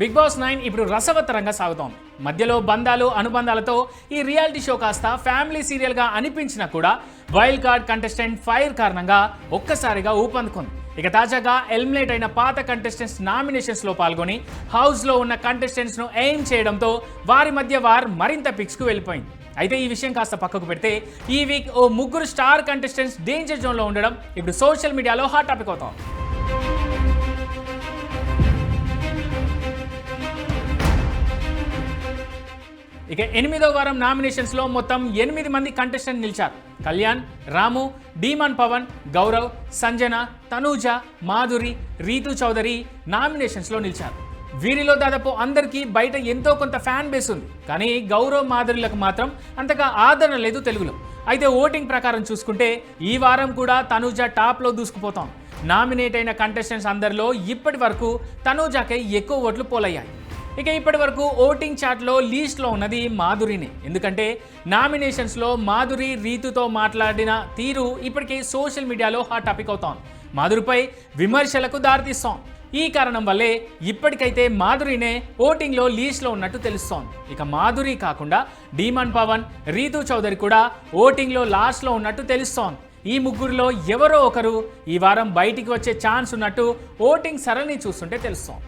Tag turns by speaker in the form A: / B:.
A: Big boss nine ఇప్పుడు రసవత్తరంగా సాగుతోంది. మధ్యలో బంధాలు అనుబంధాలతో ఈ రియాలిటీ షో కాస్త ఫ్యామిలీ సీరియల్గా అనిపించినా కూడా వైల్డ్ కార్డ్ కంటెస్టెంట్ ఫైర్ కారణంగా ఒక్కసారిగా ఊపందుకుంది. ఇక తాజాగా ఎలిమినేట్ అయిన పాత కంటెస్టెంట్స్ నామినేషన్స్లో పాల్గొని హౌస్లో ఉన్న కంటెస్టెంట్స్ను ఎయిమ్ చేయడంతో వారి మధ్య వార్ మరింత పిక్స్కు వెళ్ళిపోయింది. అయితే ఈ విషయం కాస్త పక్కకు పెడితే ఈ వీక్ ఓ ముగ్గురు స్టార్ కంటెస్టెంట్స్ డేంజర్ జోన్లో ఉండడం ఇప్పుడు సోషల్ మీడియాలో హాట్ టాపిక్ అవుతాం ఇక ఎనిమిదో వారం నామినేషన్స్లో మొత్తం ఎనిమిది మంది కంటెస్టెంట్ నిలిచారు. కళ్యాణ్ రాము డీమన్ పవన్ గౌరవ్ సంజన తనూజ మాధురి రీతు చౌదరి నామినేషన్స్లో నిలిచారు. వీరిలో దాదాపు అందరికీ బయట ఎంతో కొంత ఫ్యాన్ బేస్ ఉంది. కానీ గౌరవ్ మాధురులకు మాత్రం అంతగా ఆదరణ లేదు తెలుగులో. అయితే ఓటింగ్ ప్రకారం చూసుకుంటే ఈ వారం కూడా తనూజ టాప్లో దూసుకుపోతాం. నామినేట్ అయిన కంటెస్టెంట్స్ అందరిలో ఇప్పటి వరకు తనూజాకే ఎక్కువ ఓట్లు పోలయ్యాయి. ఇక ఇప్పటి వరకు ఓటింగ్ చాట్లో లీస్ట్లో ఉన్నది మాధురినే. ఎందుకంటే నామినేషన్స్లో మాధురి రీతుతో మాట్లాడిన తీరు ఇప్పటికే సోషల్ మీడియాలో హాట్ టాపిక్ అవుతాం మాధురిపై విమర్శలకు దారితీస్తాం ఈ కారణం వల్లే ఇప్పటికైతే మాధురినే ఓటింగ్లో లీస్ట్లో ఉన్నట్టు తెలుస్తోంది. ఇక మాధురి కాకుండా డీమన్ పవన్ రీతు చౌదరి కూడా ఓటింగ్లో లాస్ట్లో ఉన్నట్టు తెలుస్తోంది. ఈ ముగ్గురిలో ఎవరో ఒకరు ఈ వారం బయటికి వచ్చే ఛాన్స్ ఉన్నట్టు ఓటింగ్ సరళిని చూస్తుంటే తెలుస్తోంది.